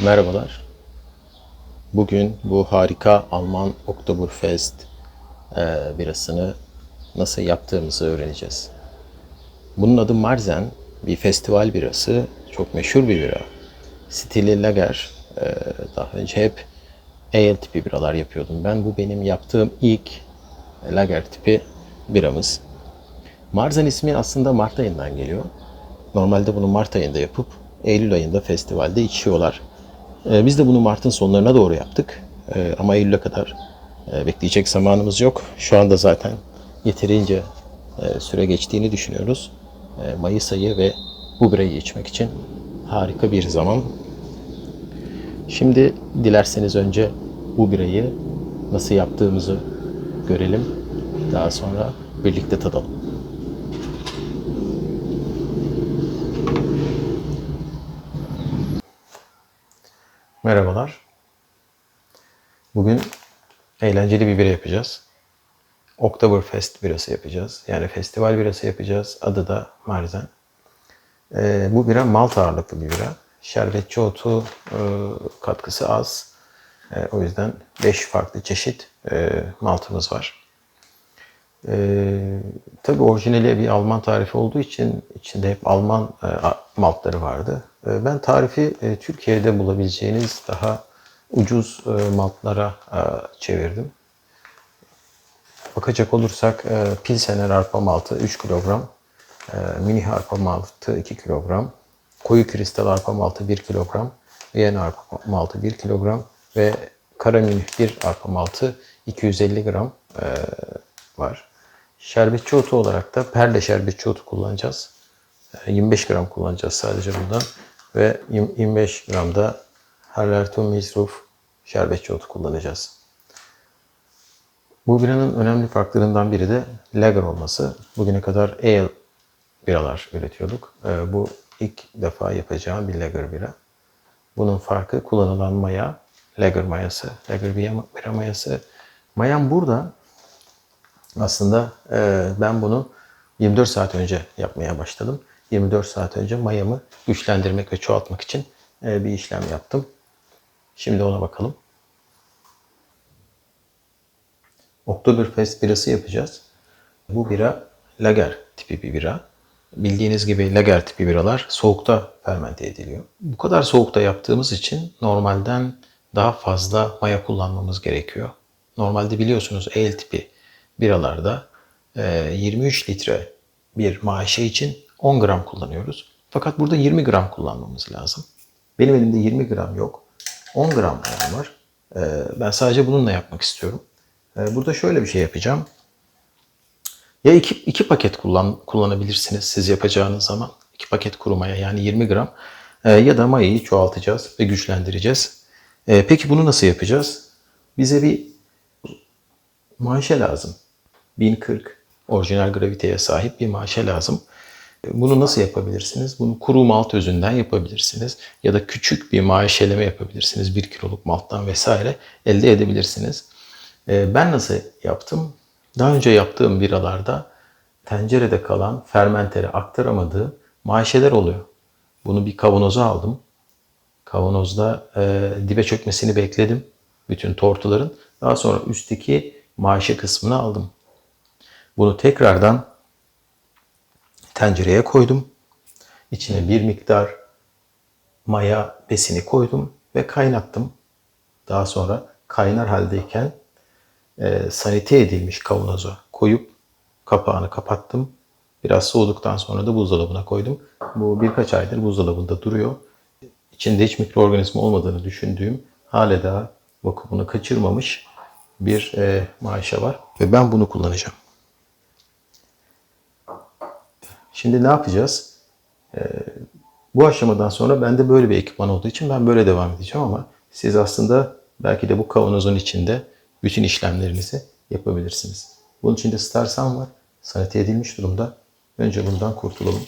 Merhabalar. Bugün bu harika Alman Oktoberfest e, birasını nasıl yaptığımızı öğreneceğiz. Bunun adı Marzen, bir festival birası, çok meşhur bir bira. Stili Lager, e, daha önce hep ale tipi biralar yapıyordum ben. Bu benim yaptığım ilk Lager tipi biramız. Marzen ismi aslında Mart ayından geliyor. Normalde bunu Mart ayında yapıp Eylül ayında festivalde içiyorlar. Ee, Biz de bunu Mart'ın sonlarına doğru yaptık. Ee, Ama Eylül'e kadar e, bekleyecek zamanımız yok. Şu anda zaten yeterince e, süre geçtiğini düşünüyoruz. E, Mayıs ayı ve bu birayı içmek için harika bir zaman. Şimdi dilerseniz önce bu birayı nasıl yaptığımızı görelim. Daha sonra birlikte tadalım. Merhabalar. Bugün eğlenceli bir bira yapacağız. Oktoberfest birası yapacağız. Yani festival birası yapacağız. Adı da Marzen. Ee, bu bira malt ağırlıklı bir bira. Şerbetçi otu e, katkısı az. E, o yüzden 5 farklı çeşit e, maltımız var. Ee, tabii orijinali bir Alman tarifi olduğu için içinde hep Alman e, maltları vardı. E, ben tarifi e, Türkiye'de bulabileceğiniz daha ucuz e, maltlara e, çevirdim. Bakacak olursak Pilsener arpa maltı 3 kilogram, mini arpa maltı 2 kilogram, koyu kristal arpa maltı 1 kilogram, Viyana arpa maltı 1 kilogram ve kara münih bir arpa maltı 250 gram var. Şerbetçi otu olarak da perle şerbetçi otu kullanacağız. E, 25 gram kullanacağız sadece bundan ve yirmi- 25 gram da Hallertum Misruf şerbetçi otu kullanacağız. Bu biranın önemli farklarından biri de lager olması. Bugüne kadar ale biralar üretiyorduk. Ee, Bu ilk defa yapacağım bir lager bira. Bunun farkı kullanılan maya, lager mayası, lager bira bira mayası. Mayam burada aslında e, ben bunu 24 saat önce yapmaya başladım. 24 saat önce mayamı güçlendirmek ve çoğaltmak için e, bir işlem yaptım. Şimdi ona bakalım. Oktoberfest birası yapacağız. Bu bira lager tipi bir bira. Bildiğiniz gibi lager tipi biralar soğukta fermente ediliyor. Bu kadar soğukta yaptığımız için normalden daha fazla maya kullanmamız gerekiyor. Normalde biliyorsunuz ale tipi biralarda e, 23 litre bir maaşe için 10 gram kullanıyoruz. Fakat burada 20 gram kullanmamız lazım. Benim elimde 20 gram yok. 10 gram var. E, Ben sadece bununla yapmak istiyorum. E, Burada şöyle bir şey yapacağım. Ya iki, iki paket kullan, kullanabilirsiniz siz yapacağınız zaman. iki paket kuru maya yani 20 gram. Ee, ya da mayayı çoğaltacağız ve güçlendireceğiz. Ee, peki bunu nasıl yapacağız? Bize bir maaşe lazım. 1040 orijinal graviteye sahip bir maaşe lazım. Bunu nasıl yapabilirsiniz? Bunu kuru malt özünden yapabilirsiniz. Ya da küçük bir maaşeleme yapabilirsiniz. 1 kiloluk malttan vesaire elde edebilirsiniz. Ee, Ben nasıl yaptım? Daha önce yaptığım biralarda tencerede kalan fermentere aktaramadığı maişeler oluyor. Bunu bir kavanoza aldım. Kavanozda e, dibe çökmesini bekledim. Bütün tortuların. Daha sonra üstteki maişe kısmını aldım. Bunu tekrardan tencereye koydum. İçine bir miktar maya besini koydum ve kaynattım. Daha sonra kaynar haldeyken e, sanite edilmiş kavanoza koyup kapağını kapattım. Biraz soğuduktan sonra da buzdolabına koydum. Bu birkaç aydır buzdolabında duruyor. İçinde hiç mikroorganizma olmadığını düşündüğüm hale daha vakumunu kaçırmamış bir e, maaşa var. Ve ben bunu kullanacağım. Şimdi ne yapacağız? Ee, bu aşamadan sonra bende böyle bir ekipman olduğu için ben böyle devam edeceğim ama siz aslında belki de bu kavanozun içinde bütün işlemlerinizi yapabilirsiniz. Bunun için de Starsan var. Sanite edilmiş durumda. Önce bundan kurtulalım.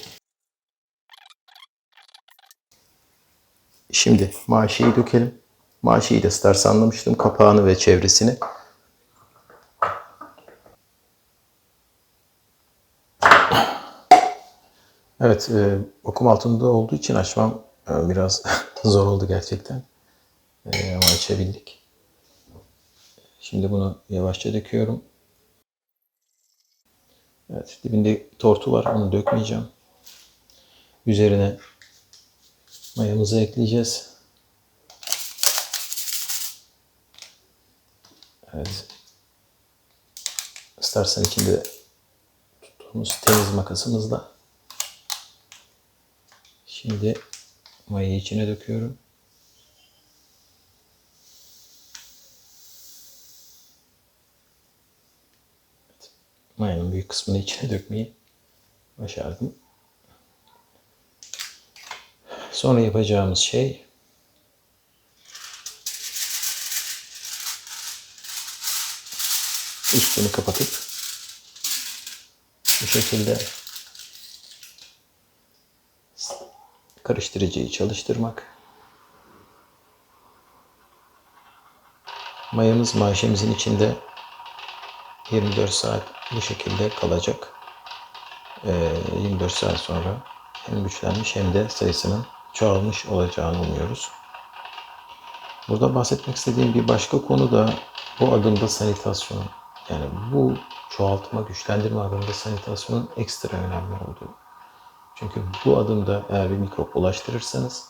Şimdi maaşeyi dökelim. Maaşeyi de Starsanlamıştım. Kapağını ve çevresini. Evet, e, okum altında olduğu için açmam e, biraz zor oldu gerçekten. Ee, ama açabildik. Şimdi bunu yavaşça döküyorum. Evet, dibinde tortu var. Onu dökmeyeceğim. Üzerine mayamızı ekleyeceğiz. Evet. İstersen içinde tuttuğumuz temiz makasımızla şimdi mayayı içine döküyorum. Evet. Mayanın büyük kısmını içine dökmeyi başardım. Sonra yapacağımız şey üstünü kapatıp bu şekilde karıştırıcıyı çalıştırmak. Mayamız maşemizin içinde 24 saat bu şekilde kalacak. Ee, 24 saat sonra hem güçlenmiş hem de sayısının çoğalmış olacağını umuyoruz. Burada bahsetmek istediğim bir başka konu da bu adımda sanitasyon. Yani bu çoğaltma, güçlendirme adımda sanitasyonun ekstra önemli olduğu. Çünkü bu adımda eğer bir mikrop ulaştırırsanız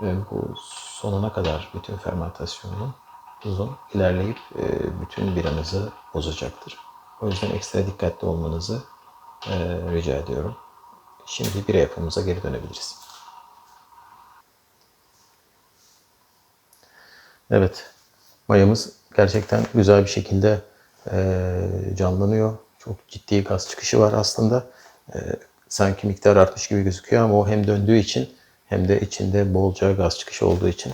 ve bu sonuna kadar bütün fermentasyonun uzun ilerleyip e, bütün biranızı bozacaktır. O yüzden ekstra dikkatli olmanızı e, rica ediyorum. Şimdi bira yapımıza geri dönebiliriz. Evet, mayamız gerçekten güzel bir şekilde e, canlanıyor. Çok ciddi gaz çıkışı var aslında. E, sanki miktar artmış gibi gözüküyor ama o hem döndüğü için hem de içinde bolca gaz çıkışı olduğu için.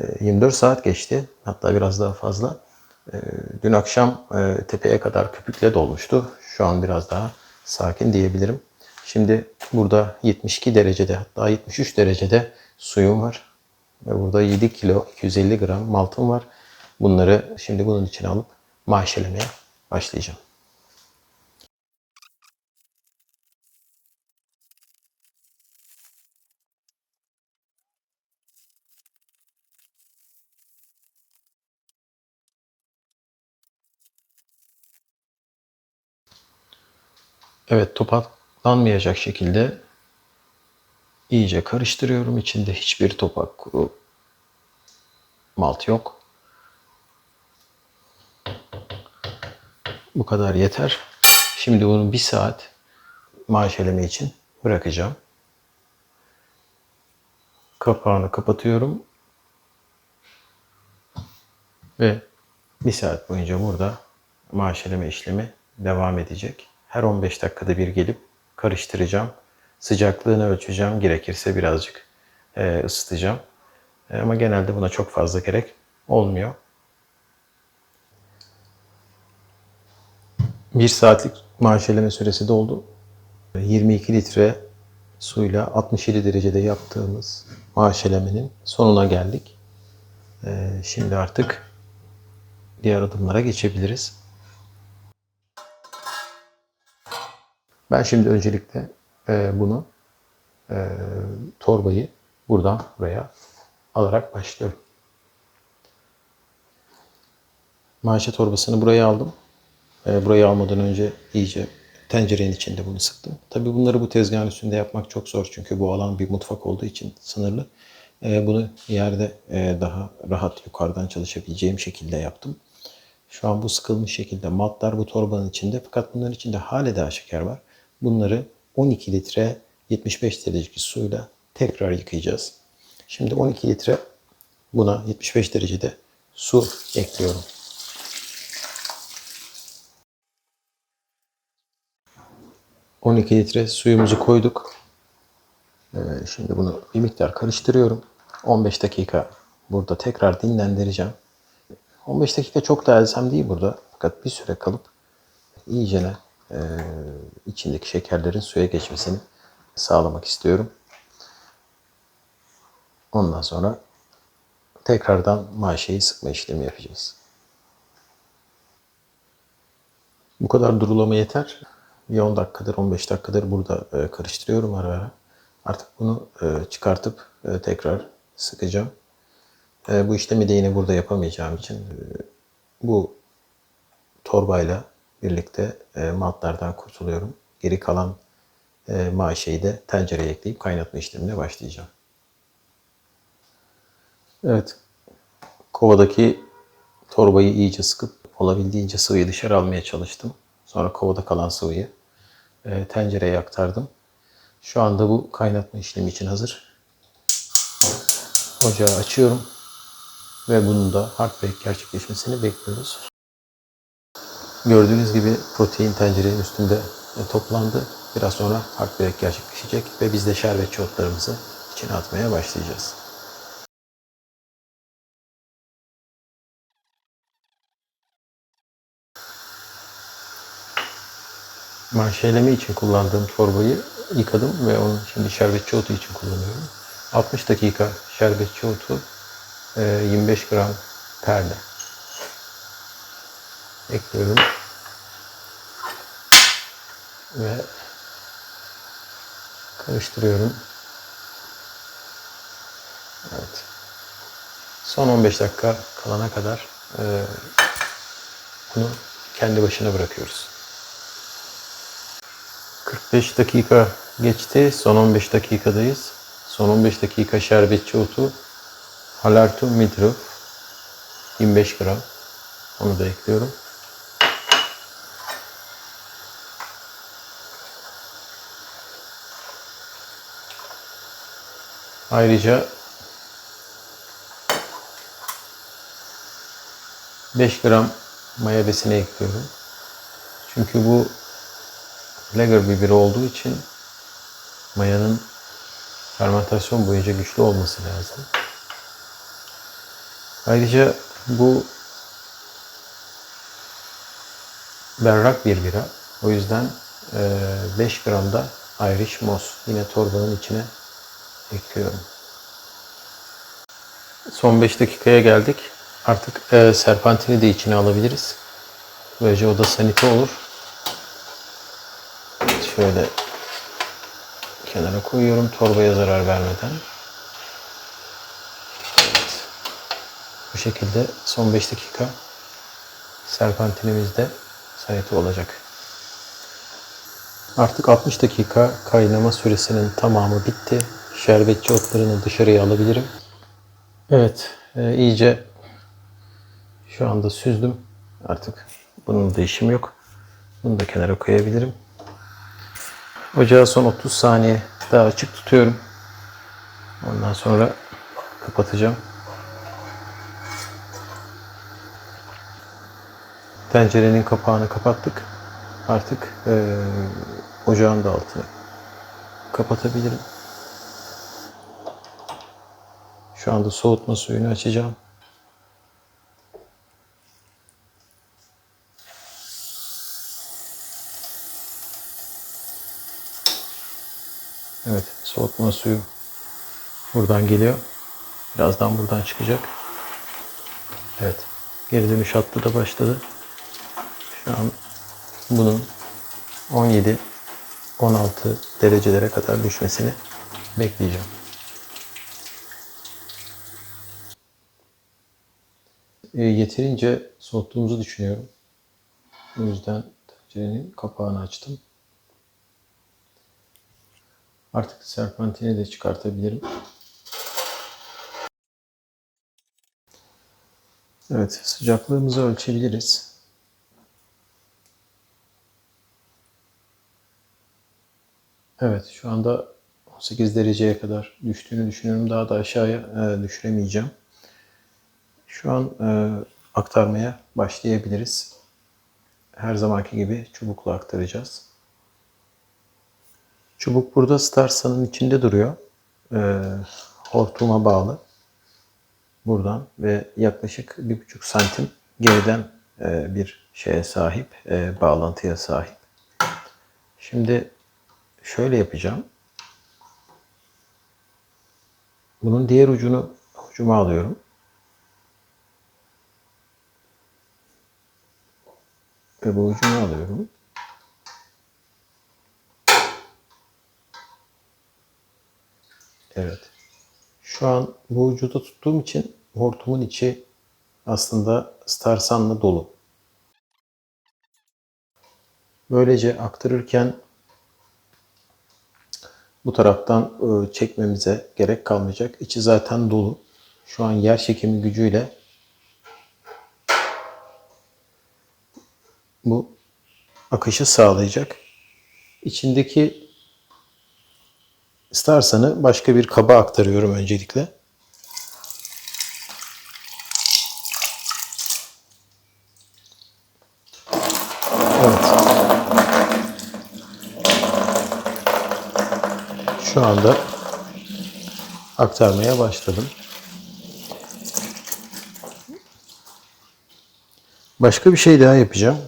E, 24 saat geçti, hatta biraz daha fazla. E, dün akşam e, tepeye kadar köpükle dolmuştu. Şu an biraz daha sakin diyebilirim. Şimdi burada 72 derecede hatta 73 derecede suyum var. Ve burada 7 kilo 250 gram maltım var. Bunları şimdi bunun içine alıp maşelemeye başlayacağım. Evet topaklanmayacak şekilde iyice karıştırıyorum. İçinde hiçbir topak kuru malt yok. Bu kadar yeter. Şimdi bunu bir saat maşeleme için bırakacağım. Kapağını kapatıyorum. Ve bir saat boyunca burada maşeleme işlemi devam edecek. Her 15 dakikada bir gelip karıştıracağım. Sıcaklığını ölçeceğim. Gerekirse birazcık e, ısıtacağım. E, ama genelde buna çok fazla gerek olmuyor. Bir saatlik maşeleme süresi doldu. 22 litre suyla 67 derecede yaptığımız maşelemenin sonuna geldik. E, şimdi artık diğer adımlara geçebiliriz. Ben şimdi öncelikle e, bunu e, torbayı buradan buraya alarak başlıyorum. Maaşe torbasını buraya aldım. E, burayı almadan önce iyice tencerenin içinde bunu sıktım. Tabi bunları bu tezgahın üstünde yapmak çok zor çünkü bu alan bir mutfak olduğu için sınırlı. E, bunu yerde e, daha rahat yukarıdan çalışabileceğim şekilde yaptım. Şu an bu sıkılmış şekilde matlar bu torbanın içinde fakat bunların içinde hale daha şeker var. Bunları 12 litre 75 derecelik suyla tekrar yıkayacağız. Şimdi 12 litre buna 75 derecede su ekliyorum. ...12 litre suyumuzu koyduk. Ee, şimdi bunu bir miktar karıştırıyorum. 15 dakika burada tekrar dinlendireceğim. 15 dakika çok da elzem değil burada. Fakat bir süre kalıp iyicene e, içindeki şekerlerin suya geçmesini sağlamak istiyorum. Ondan sonra tekrardan maşeyi sıkma işlemi yapacağız. Bu kadar durulama yeter. Bir 10 dakikadır, 15 dakikadır burada e, karıştırıyorum ara ara. Artık bunu e, çıkartıp e, tekrar sıkacağım. Bu işlemi de yine burada yapamayacağım için bu torbayla birlikte e, mantlardan kurtuluyorum. Geri kalan e, maşeyi de tencereye ekleyip kaynatma işlemine başlayacağım. Evet. Kovadaki torbayı iyice sıkıp olabildiğince sıvıyı dışarı almaya çalıştım. Sonra kovada kalan sıvıyı e, tencereye aktardım. Şu anda bu kaynatma işlemi için hazır. Ocağı açıyorum ve bunun da hard bake gerçekleşmesini bekliyoruz. Gördüğünüz gibi protein tencerenin üstünde e, toplandı. Biraz sonra hard bake gerçekleşecek ve biz de şerbetçi otlarımızı içine atmaya başlayacağız. Manşeleme için kullandığım torbayı yıkadım ve onu şimdi şerbetçi otu için kullanıyorum. 60 dakika şerbetçi otu, e, 25 gram perle ekliyorum. Ve karıştırıyorum. Evet. Son 15 dakika kalana kadar e, bunu kendi başına bırakıyoruz. 45 dakika geçti. Son 15 dakikadayız. Son 15 dakika şerbetçi otu. Halartu midru. 25 gram. Onu da ekliyorum. Ayrıca 5 gram maya besini ekliyorum. Çünkü bu lager biberi olduğu için mayanın fermentasyon boyunca güçlü olması lazım. Ayrıca bu berrak bir bira. O yüzden 5 gram da Irish Moss yine torbanın içine ekliyorum. Son 5 dakikaya geldik. Artık e, serpantini de içine alabiliriz. Böylece o da sanite olur. Şöyle kenara koyuyorum torbaya zarar vermeden. Evet. Bu şekilde son 5 dakika serpantinimiz de sanite olacak. Artık 60 dakika kaynama süresinin tamamı bitti. Şerbetçi otlarını dışarıya alabilirim. Evet, e, iyice şu anda süzdüm. Artık bunun da işim yok. Bunu da kenara koyabilirim. Ocağı son 30 saniye daha açık tutuyorum. Ondan sonra kapatacağım. Tencerenin kapağını kapattık. Artık e, ocağın da altını kapatabilirim. Şu anda soğutma suyunu açacağım. Evet, soğutma suyu buradan geliyor. Birazdan buradan çıkacak. Evet, geri dönüş hattı da başladı. Şu an bunun 17 16 derecelere kadar düşmesini bekleyeceğim. Yeterince soğuttuğumuzu düşünüyorum. O yüzden tencerenin kapağını açtım. Artık serpantini de çıkartabilirim. Evet, sıcaklığımızı ölçebiliriz. Evet, şu anda 18 dereceye kadar düştüğünü düşünüyorum. Daha da aşağıya e, düşüremeyeceğim. Şu an e, aktarmaya başlayabiliriz. Her zamanki gibi çubukla aktaracağız. Çubuk burada starsanın içinde duruyor. E, hortuma bağlı. Buradan ve yaklaşık bir buçuk santim geriden e, bir şeye sahip, e, bağlantıya sahip. Şimdi şöyle yapacağım. Bunun diğer ucunu ucuma alıyorum. Ve bu ucunu alıyorum. Evet. Şu an bu ucu da tuttuğum için hortumun içi aslında starsanla dolu. Böylece aktarırken bu taraftan e, çekmemize gerek kalmayacak. İçi zaten dolu. Şu an yer çekimi gücüyle bu akışı sağlayacak. İçindeki starsanı başka bir kaba aktarıyorum öncelikle. Evet. Şu anda aktarmaya başladım. Başka bir şey daha yapacağım.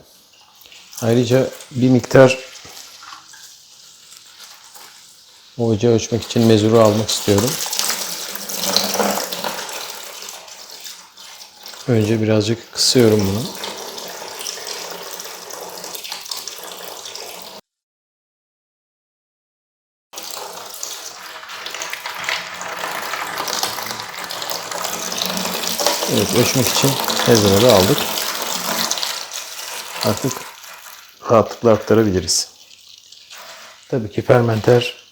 Ayrıca bir miktar o ocağı ölçmek için mezuru almak istiyorum. Önce birazcık kısıyorum bunu. Evet, ölçmek için mezuru aldık. Artık rahatlıkla aktarabiliriz. Tabii ki fermenter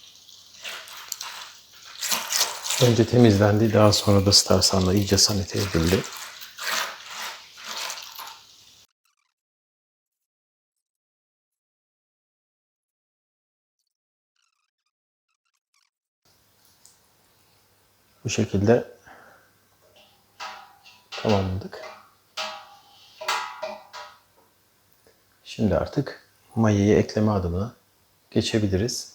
önce temizlendi, daha sonra da starsanla iyice sanite edildi. Bu şekilde tamamladık. Şimdi artık mayayı ekleme adımına geçebiliriz.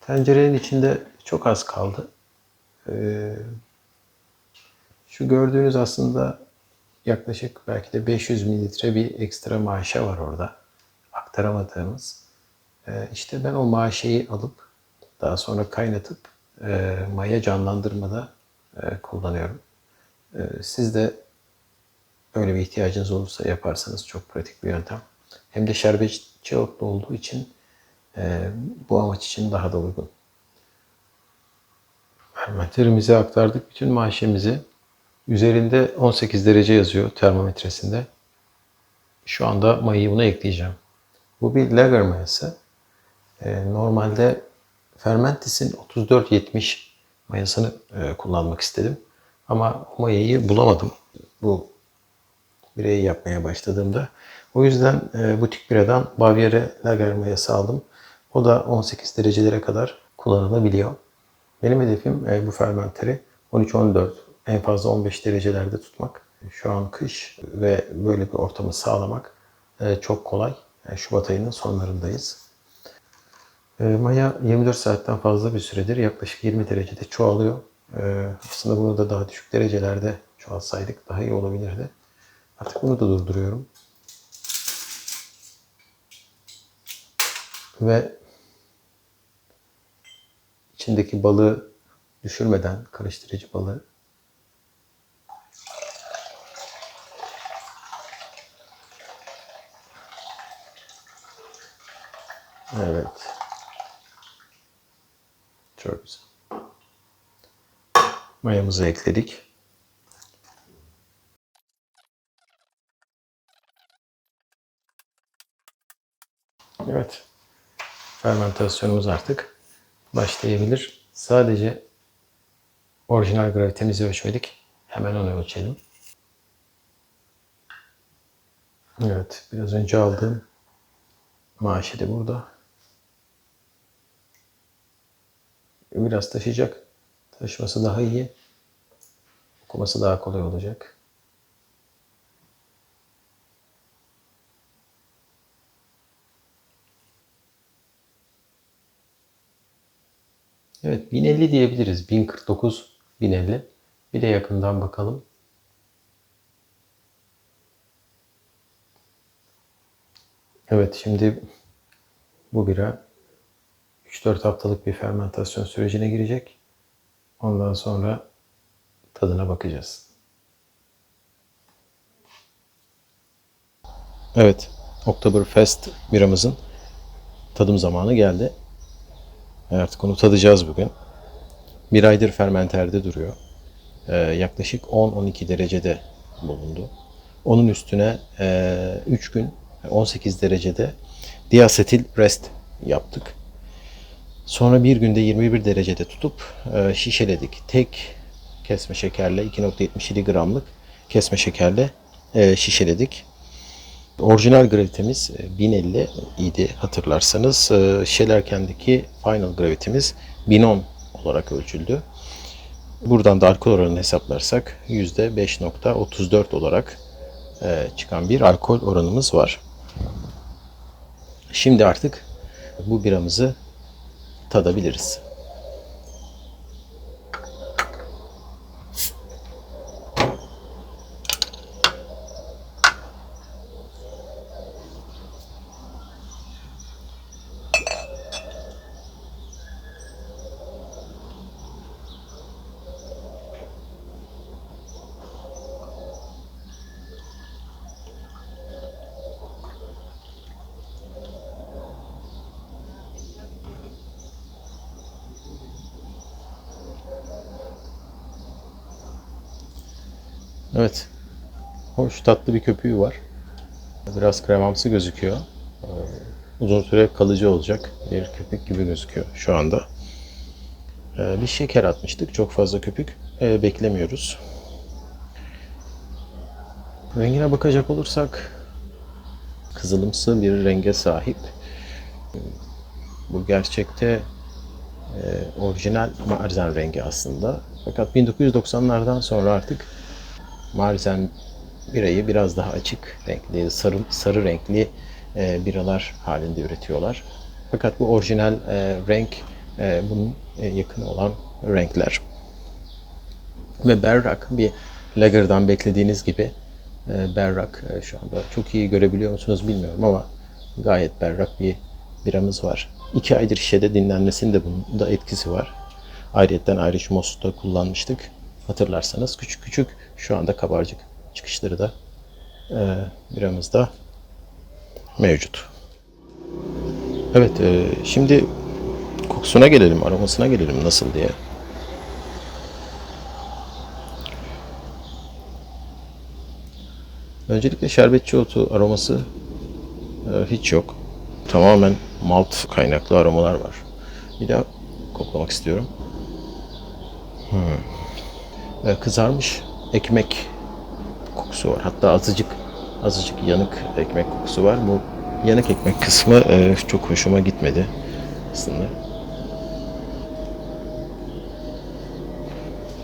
Tencerenin içinde çok az kaldı. Ee, şu gördüğünüz aslında yaklaşık belki de 500 mililitre bir ekstra maşa var orada. Aktaramadığımız. Ee, işte ben o maşeyi alıp daha sonra kaynatıp e, maya canlandırmada e, kullanıyorum. E, siz de öyle bir ihtiyacınız olursa yaparsanız çok pratik bir yöntem. Hem de şerbetçi otlu olduğu için e, bu amaç için daha da uygun. Fermenterimize aktardık bütün maşemizi. Üzerinde 18 derece yazıyor termometresinde. Şu anda mayayı buna ekleyeceğim. Bu bir lager mayası. E, normalde Fermentis'in 34-70 mayasını e, kullanmak istedim. Ama mayayı bulamadım. Bu bireyi yapmaya başladığımda. O yüzden e, butik biradan Baviera Lager mayası aldım. O da 18 derecelere kadar kullanılabiliyor. Benim hedefim e, bu fermenteri 13-14 en fazla 15 derecelerde tutmak. Şu an kış ve böyle bir ortamı sağlamak e, çok kolay. Yani Şubat ayının sonlarındayız. E, maya 24 saatten fazla bir süredir yaklaşık 20 derecede çoğalıyor. E, aslında bunu da daha düşük derecelerde çoğalsaydık daha iyi olabilirdi. Artık bunu da durduruyorum. Ve içindeki balığı düşürmeden karıştırıcı balığı Evet. Çok güzel. Mayamızı ekledik. Evet. Fermentasyonumuz artık başlayabilir. Sadece orijinal gravitemizi ölçmedik. Hemen onu ölçelim. Evet. Biraz önce aldığım maaşı da burada. Biraz taşıyacak. Taşıması daha iyi. Okuması daha kolay olacak. Evet 1050 diyebiliriz. 1049, 1050. Bir de yakından bakalım. Evet şimdi bu bira 3-4 haftalık bir fermentasyon sürecine girecek. Ondan sonra tadına bakacağız. Evet, Oktoberfest biramızın tadım zamanı geldi. Artık onu tadacağız bugün. Bir aydır fermenterde duruyor. Ee, yaklaşık 10-12 derecede bulundu. Onun üstüne 3 gün 18 derecede diasetil rest yaptık. Sonra bir günde 21 derecede tutup e, şişeledik. Tek kesme şekerle 2.77 gramlık kesme şekerle e, şişeledik. Orijinal gravitemiz e, 1050 idi hatırlarsanız. E, şişelerkendeki final gravitemiz 1010 olarak ölçüldü. Buradan da alkol oranını hesaplarsak %5.34 olarak e, çıkan bir alkol oranımız var. Şimdi artık bu biramızı tadabiliriz. Evet. Hoş tatlı bir köpüğü var. Biraz kremamsı gözüküyor. Ee, Uzun süre kalıcı olacak bir köpük gibi gözüküyor şu anda. Ee, Bir şeker atmıştık. Çok fazla köpük ee, beklemiyoruz. Rengine bakacak olursak kızılımsı bir renge sahip. Bu gerçekte e, orijinal marzen rengi aslında. Fakat 1990'lardan sonra artık Marzen birayı biraz daha açık renkli, sarı, sarı renkli e, biralar halinde üretiyorlar. Fakat bu orijinal e, renk e, bunun e, yakını olan renkler. Ve berrak bir lager'dan beklediğiniz gibi e, berrak e, şu anda çok iyi görebiliyor musunuz bilmiyorum ama gayet berrak bir biramız var. İki aydır şişede dinlenmesinin de bunun da etkisi var. Ayrıca Irish Moss'u da kullanmıştık. Hatırlarsanız küçük küçük şu anda kabarcık çıkışları da e, biramızda mevcut. Evet e, şimdi kokusuna gelelim, aromasına gelelim nasıl diye. Öncelikle şerbetçi otu aroması e, hiç yok. Tamamen malt kaynaklı aromalar var. Bir daha koklamak istiyorum. Hmm. E, kızarmış ekmek kokusu var. Hatta azıcık azıcık yanık ekmek kokusu var. Bu yanık ekmek kısmı e, çok hoşuma gitmedi aslında.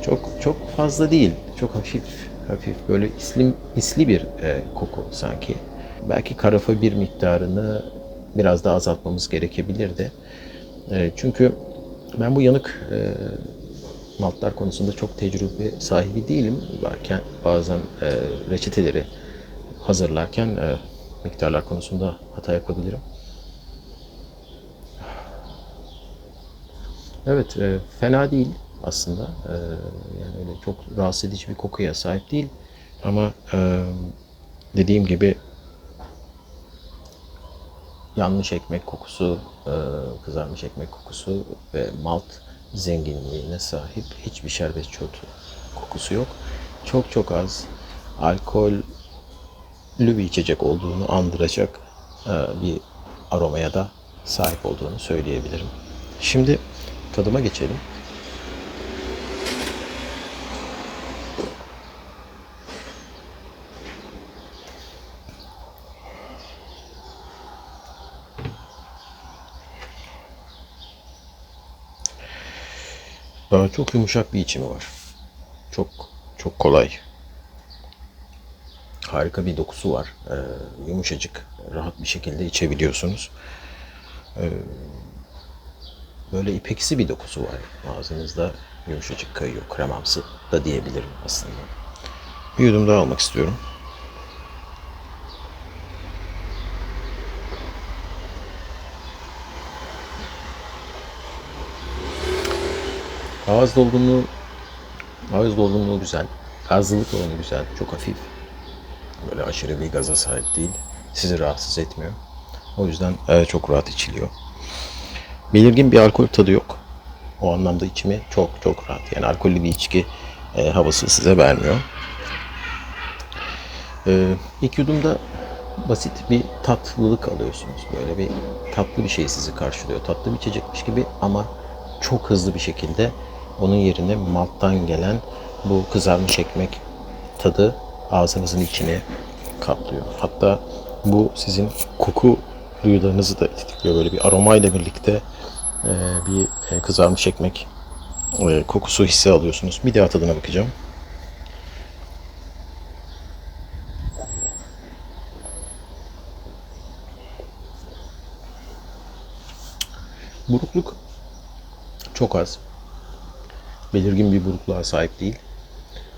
Çok çok fazla değil. Çok hafif hafif böyle islim isli bir e, koku sanki. Belki karafa bir miktarını biraz daha azaltmamız gerekebilirdi. Çünkü ben bu yanık maltlar konusunda çok tecrübe sahibi değilim. Varken bazen e, reçeteleri hazırlarken e, miktarlar konusunda hata yapabilirim. Evet, e, fena değil aslında. E, yani öyle çok rahatsız edici bir kokuya sahip değil. Ama e, dediğim gibi yanmış ekmek kokusu, e, kızarmış ekmek kokusu ve malt zenginliğine sahip hiçbir şerbet çotu kokusu yok. Çok çok az alkollü bir içecek olduğunu andıracak e, bir aromaya da sahip olduğunu söyleyebilirim. Şimdi tadıma geçelim. Daha çok yumuşak bir içimi var. Çok çok kolay. Harika bir dokusu var. Ee, yumuşacık, rahat bir şekilde içebiliyorsunuz. Ee, böyle ipeksi bir dokusu var. Ağzınızda yumuşacık kayıyor, kremamsı da diyebilirim aslında. Bir yudum daha almak istiyorum. Ağız dolgunluğu ağız dolgunluğu güzel. Gazlılık oranı güzel. Çok hafif. Böyle aşırı bir gaza sahip değil. Sizi rahatsız etmiyor. O yüzden e, çok rahat içiliyor. Belirgin bir alkol tadı yok. O anlamda içimi çok çok rahat. Yani alkollü bir içki e, havası size vermiyor. Ee, ilk yudumda basit bir tatlılık alıyorsunuz. Böyle bir tatlı bir şey sizi karşılıyor. Tatlı bir içecekmiş gibi ama çok hızlı bir şekilde onun yerine malttan gelen bu kızarmış ekmek tadı ağzınızın içini kaplıyor. Hatta bu sizin koku duyularınızı da tetikliyor. Böyle bir aromayla birlikte e, bir e, kızarmış ekmek e, kokusu hissi alıyorsunuz. Bir daha tadına bakacağım. Burukluk çok az. Belirgin bir burukluğa sahip değil.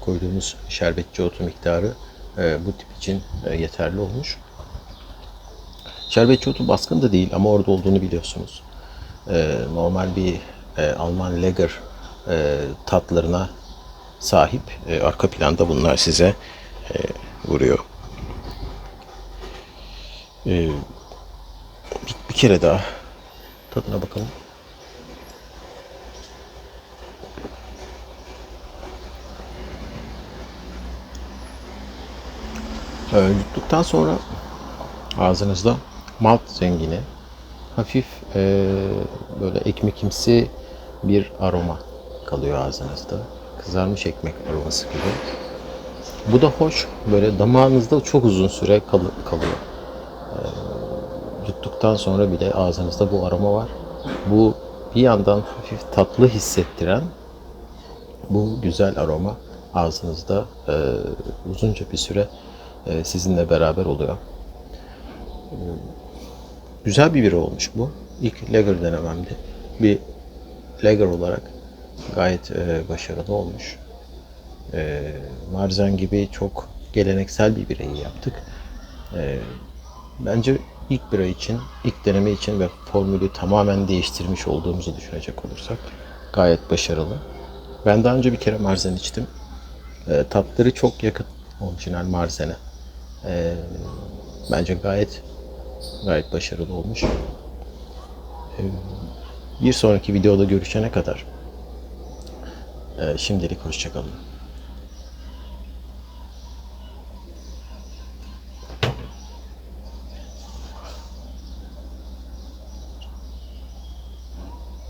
Koyduğumuz şerbetçi otu miktarı e, bu tip için e, yeterli olmuş. Şerbetçi otu baskın da değil ama orada olduğunu biliyorsunuz. E, normal bir e, Alman Lager e, tatlarına sahip. E, arka planda bunlar size e, vuruyor. E, bir, bir kere daha tadına bakalım. Yuttuktan sonra ağzınızda malt zengini, hafif e, böyle ekmekimsi bir aroma kalıyor ağzınızda. Kızarmış ekmek aroması gibi. Bu da hoş. Böyle damağınızda çok uzun süre kal- kalıyor. Ee, yuttuktan sonra bile ağzınızda bu aroma var. Bu bir yandan hafif tatlı hissettiren bu güzel aroma ağzınızda e, uzunca bir süre e, sizinle beraber oluyor. Güzel bir bira olmuş bu. İlk lager denememdi. Bir lager olarak gayet e, başarılı olmuş. E, Marzen gibi çok geleneksel bir birayı yaptık. Bence ilk bira için, ilk deneme için ve formülü tamamen değiştirmiş olduğumuzu düşünecek olursak gayet başarılı. Ben daha önce bir kere Marzen içtim. Tatları çok yakın orijinal Marzen'e. E, bence gayet gayet başarılı olmuş. E, bir sonraki videoda görüşene kadar e, şimdilik hoşçakalın.